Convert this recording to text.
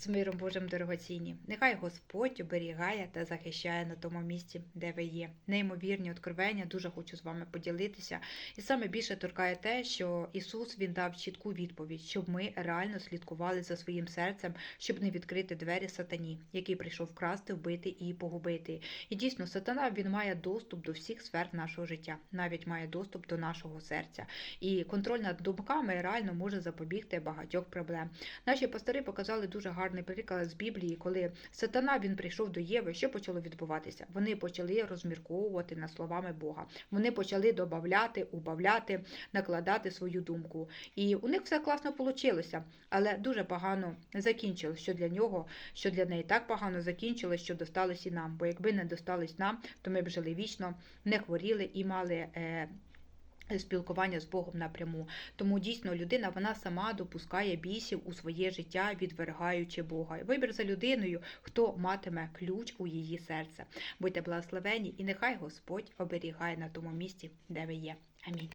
З миром Божим дорогоцінні. Нехай Господь оберігає та захищає на тому місці, де ви є. Неймовірні откровення, дуже хочу з вами поділитися. І саме більше торкає те, що Ісус Він дав чітку відповідь, щоб ми реально слідкували за своїм серцем, щоб не відкрити двері сатані, який прийшов вкрасти, вбити і погубити. І дійсно, сатана він має доступ до всіх сфер нашого життя, навіть має доступ до нашого серця. І контроль над думками реально може запобігти багатьох проблем. Наші пастори показали дуже гарний приклад з Біблії, коли сатана він прийшов до Єви. Що почало відбуватися? Вони почали розмірковувати над словами Бога. Вони почали додавати, убавляти, накладати свою думку. І у них все класно вийшло, але дуже погано закінчилось, що для нього, що для неї так погано закінчилось, що досталось і нам. Бо якби не досталось нам, то ми б жили вічно, не хворіли і мали. Е, Спілкування з Богом напряму. Тому дійсно людина вона сама допускає бісів у своє життя, відвергаючи Бога. Вибір за людиною, хто матиме ключ у її серце. Будьте благословені, і нехай Господь оберігає на тому місці, де ви є. Амінь.